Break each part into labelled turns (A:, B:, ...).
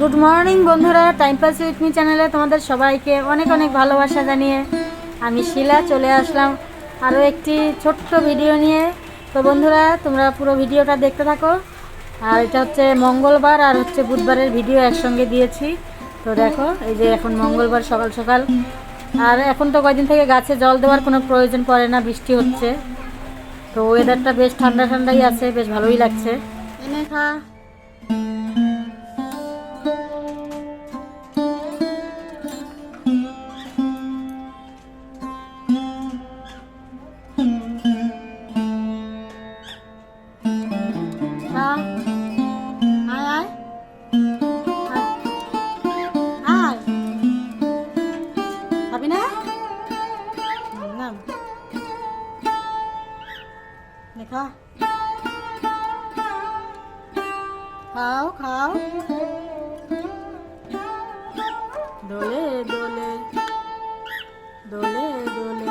A: Good morning বন্ধুরা। Time pass with me চ্যানেলে তোমাদের সবাইকে অনেক অনেক ভালোবাসা জানিয়ে আমি শিলা চলে আসলাম আরও একটি ছোট্ট ভিডিও নিয়ে। তো বন্ধুরা, তোমরা পুরো ভিডিওটা দেখতে থাকো। আর এটা হচ্ছে মঙ্গলবার আর হচ্ছে বুধবারের ভিডিও একসঙ্গে দিয়েছি। তো দেখো, এই যে এখন মঙ্গলবার সকাল সকাল। আর এখন তো কয়দিন থেকে গাছে জল দেওয়ার কোনো প্রয়োজন পড়ে না, বৃষ্টি হচ্ছে। তো ওয়েদারটা বেশ ঠান্ডা ঠান্ডাই আছে, বেশ ভালোই লাগছে। এনে খা। নাম দেখা খাও খাও দোলে দোলে দোলে দোলে।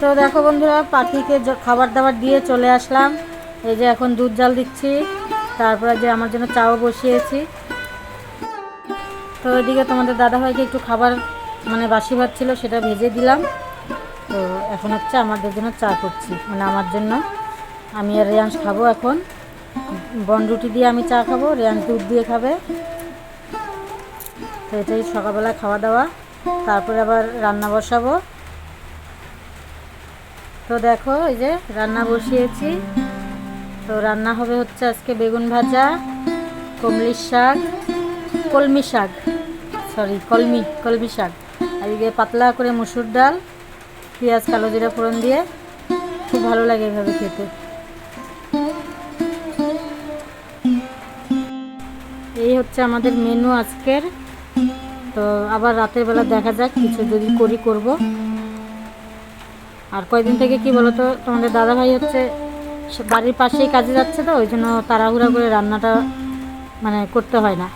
A: তো দেখো বন্ধুরা, পাখিকে খাবার দাবার দিয়ে চলে আসলাম। এই যে এখন দুধ জাল দিচ্ছি। তারপরে যে আমার জন্য চাও বসিয়েছি। তো ওইদিকে তোমাদের দাদা দাদাভাইকে একটু খাবার মানে বাসি ভাত ছিল সেটা ভেজে দিলাম। তো এখন হচ্ছে আমাদের জন্য চা করছি মানে আমার জন্য। আমি আর রেয়াংশ খাব এখন। বন রুটি দিয়ে আমি চা খাব, রেয়াংশ দুধ দিয়ে খাবে। তো এটাই সকালবেলা খাওয়া দাওয়া। তারপরে আবার রান্না বসাবো। তো দেখো, এই যে রান্না বসিয়েছি। তো রান্না হবে হচ্ছে আজকে বেগুন ভাজা কমলির শাক, কলমি শাক। সরি কলমি কলমি শাক। আর এদিকে পাতলা করে মুসুর ডাল, পেঁয়াজ, কালো জিরা ফোড়ন দিয়ে খুব ভালো লাগে এভাবে খেতে। এই হচ্ছে আমাদের মেনু আজকের। তো আবার রাতের বেলা দেখা যাক কিছু যদি করি করব। আর কয়দিন থেকে কি বলতো, তোমাদের দাদা ভাই হচ্ছে বাড়ির পাশেই কাজে যাচ্ছে তো, ওই জন্য তাড়াহুড়া করে রান্নাটা মানে করতে হয় না।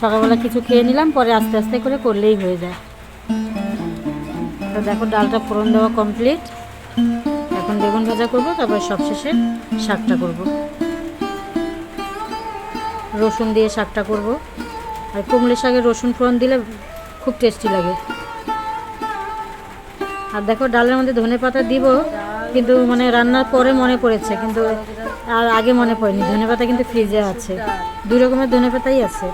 A: সকালবেলা কিছু খেয়ে নিলাম, পরে আস্তে আস্তে করে করলেই হয়ে যায়। তো দেখো, ডালটা ফোড়ন দেওয়া কমপ্লিট এখন বেগুন ভাজা করব, তারপরে সবশেষে শাকটা করব। রসুন দিয়ে শাকটা করব। আর কুমড়ো শাকে রসুন ফোড়ন দিলে খুব টেস্টি লাগে। আর দেখো, ডালের মধ্যে ধনে পাতা দিব। কিন্তু মানে রান্নার পরে মনে পড়েছে, কিন্তু আর আগে মনে পড়েনি। ধনে পাতা কিন্তু ফ্রিজে আছে। দুই রকমের ধনে পাতাই আছে।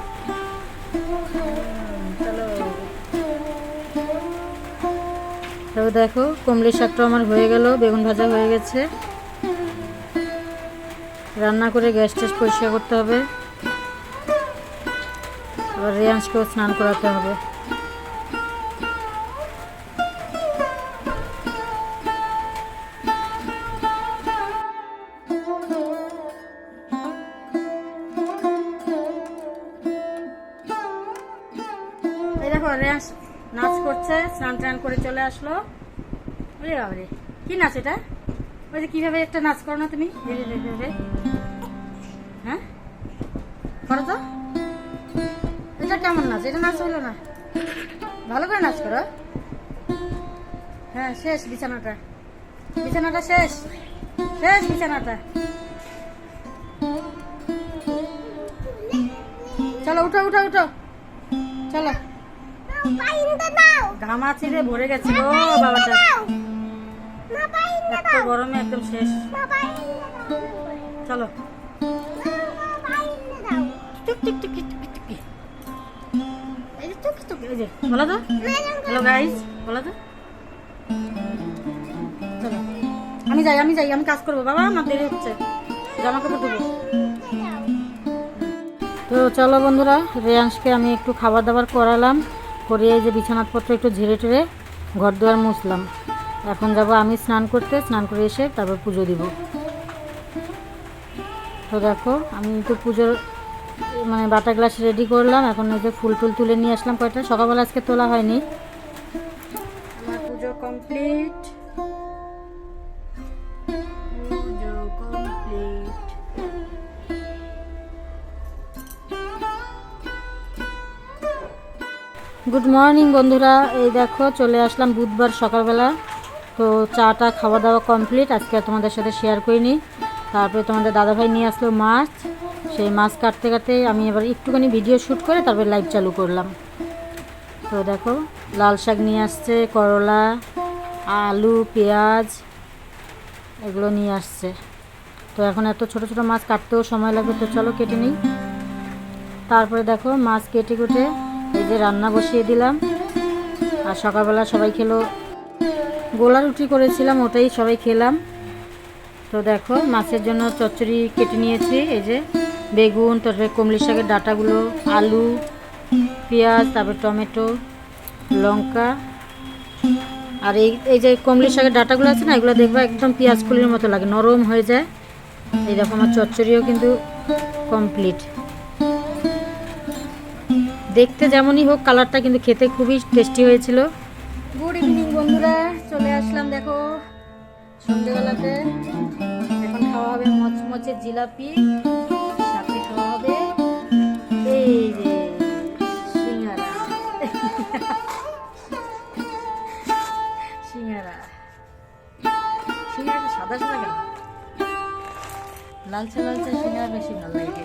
A: তবে দেখো কুমড়ি শাকটা আমার হয়ে গেল, বেগুন ভাজা হয়ে গেছে। রান্না করে গ্যাস ট্যাস পরিষ্কার করতে হবে। আবার রেয়াংশকেও স্নান করাতে হবে। দেখো নাচ করছে স্নান টান করে চলে আসলো। ওরে বাবারে কি নাচ এটা? ওই যে কীভাবে একটা নাচ করো না তুমি? এই যে, হ্যাঁ? করো তো। এটা কেমন নাচ? এটা নাচ হলো না। ভালো করে নাচ করো। হ্যাঁ শেষ বিছানাটা। বিছানাটা শেষ। শেষ বিছানাটা। চলো উঠো উঠো উঠো। চলো। ঘামা চিরে ভরে গেছে ও বাবাটা। এত গরমে একদম শেষ। চলো। বলো তো। হ্যালো গাইস বলো তো। চলো। আমি যাই আমি যাই আমি কাজ করব। বাবা আমার দেরি হচ্ছে। জামা কাপড় তো চলো বন্ধুরা রেয়াংশকে আমি একটু খাবার দাবার করালাম। করে এই যে বিছানাপত্র একটু ঝেড়ে টেড়ে ঘর দুয়ার মুছলাম। এখন যাব আমি স্নান করতে, স্নান করে এসে তারপর পুজো দিব। তো দেখো, আমি তো পুজোর মানে বাটা গ্লাস রেডি করলাম, এখন এই যে ফুল টুল তুলে নিয়ে আসলাম কয়টা? সকালবেলা আজকে তোলা হয়নি। পুজো কমপ্লিট গুড মর্নিং বন্ধুরা। এই দেখো, চলে আসলাম বুধবার সকালবেলা। তো চাটা খাওয়া দাওয়া কমপ্লিট আজকে তোমাদের সাথে শেয়ার করিনি। তারপরে তোমাদের দাদাভাই নিয়ে আসলো মাছ। সেই মাছ কাটতে কাটতে আমি এবার একটুখানি ভিডিও শ্যুট করে তারপরে লাইভ চালু করলাম। তো দেখো, লাল শাক নিয়ে আসছে, করলা, আলু, পেঁয়াজ, এগুলো নিয়ে আসছে। তো এখন এত ছোট ছোট মাছ কাটতেও সময় লাগবে, তো চলো কেটে নিই। তারপরে দেখো, মাছ কেটে কুটে এই যে রান্না বসিয়ে দিলাম। আর সকালবেলা সবাই খেলো। গোলা রুটি করেছিলাম, ওটাই সবাই খেলাম। তো দেখো, মাছের জন্য চচ্চড়ি কেটে নিয়েছি, এই যে বেগুন, তারপরে কমলি শাকের ডাঁটাগুলো, আলু, পেঁয়াজ, তারপরে টমেটো, লঙ্কা। আর এই এই যে কমলি শাকের ডাঁটাগুলো আছে না, এগুলো দেখব একদম পেঁয়াজ কুলির মতো লাগে, নরম হয়ে যায়। এই দেখো, আমার চচ্চড়িও কিন্তু কমপ্লিট দেখতে যেমনই হোক, কালারটা কিন্তু খেতে খুবই টেস্টি হয়েছিল। গুড ইভিনিং বন্ধুরা। চলে আসলাম, দেখো সন্ধ্যেবেলাতে এখন খাওয়া হবে মচমচে জিলাপি, সাথে খাওয়া হবে এই যে সিঙ্গারা। সিঙ্গারা। সিঙ্গারা সাদা সাদা কেন? লালচে লালচে সিঙ্গারা বেশি ভালো লাগে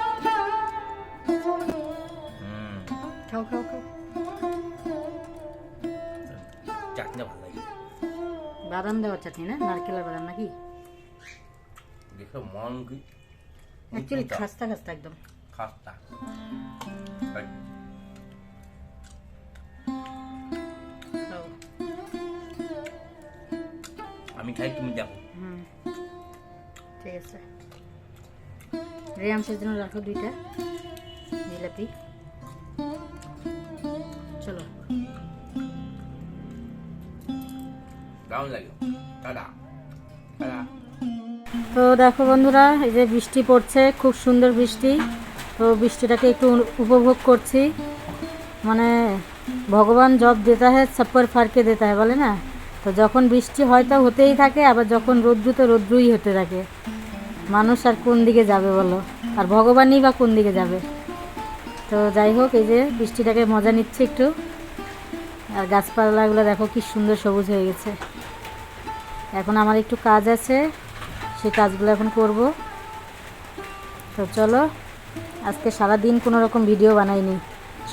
A: খাও খাও। খাও
B: চাটনি ভালো লাগে।
A: বাদাম দেওয়া চাটনি না? নারকেলের বাদাম নাকি?
B: দেখো মন কি
A: অ্যাকচুয়ালি খাস্তা খাস্তা একদম।
B: খাস্তা। আমি খাই তুমি দেখো।
A: ঠিক আছে। রেয়ামসের জন্য রাখো দুইটা। জিলাপি। চলো।
B: লাগে টাটা। টাটা।
A: তো দেখো বন্ধুরা এই যে বৃষ্টি পড়ছে খুব সুন্দর বৃষ্টি। তো বৃষ্টিটাকে একটু উপভোগ করছি। মানে ভগবান জব দেতা হয় সব্বর ফারকে দেতা হয় বলে না? তো যখন বৃষ্টি হয় হয়তো হতেই থাকে আবার যখন রৌদ্রু তো রৌদ্রুই হতে থাকে। মানুষ আর কোন দিকে যাবে বলো? আর ভগবানই বা কোন দিকে যাবে? তো যাই হোক, এই যে বৃষ্টিটাকে মজা নিচ্ছে একটু। আর গাছপালাগুলো দেখো কি সুন্দর সবুজ হয়ে গেছে। এখন আমার একটু কাজ আছে, সেই কাজগুলো এখন করব। তো চলো, আজকে সারা দিন কোনো রকম ভিডিও বানাইনি।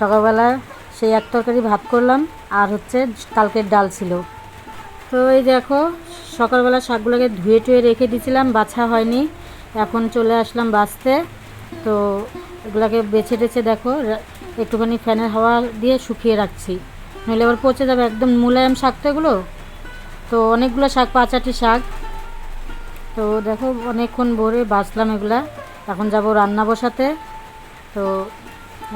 A: সকালবেলা সেই এক তরকারি ভাত করলাম, আর হচ্ছে কালকের ডাল ছিল। তো এই দেখো, সকালবেলা শাকগুলোকে ধুয়ে টুয়ে রেখে দিয়েছিলাম, বাছা হয়নি। এখন চলে আসলাম বাছতে তো এগুলোকে বেছে টেছে দেখো একটুখানি ফ্যানের হাওয়া দিয়ে শুকিয়ে রাখছি। নইলে আবার পচে যাবে, একদম মুলায়ম শাক তো এগুলো। তো অনেকগুলো শাক পাঁচাটি শাক। তো দেখো, অনেকক্ষণ ভরে বাঁচলাম এগুলা। এখন যাব রান্না বসাতে। তো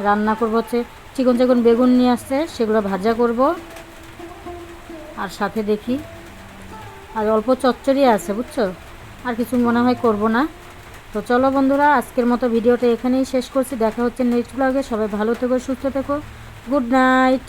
A: রান্না করব হচ্ছে চিকন চিকন বেগুন নিয়ে আসছে, সেগুলো ভাজা করব। আর সাথে দেখি, আর অল্প চচ্চড়ি আছে, বুঝছ? আর কিছু মনে হয় করব না। তো চলো বন্ধুরা, আজকের মতো ভিডিওটা এখানেই শেষ করছি। দেখা হচ্ছে নেক্সট ব্লগে সবাই ভালো থেকো, সুস্থ থেকো। Good night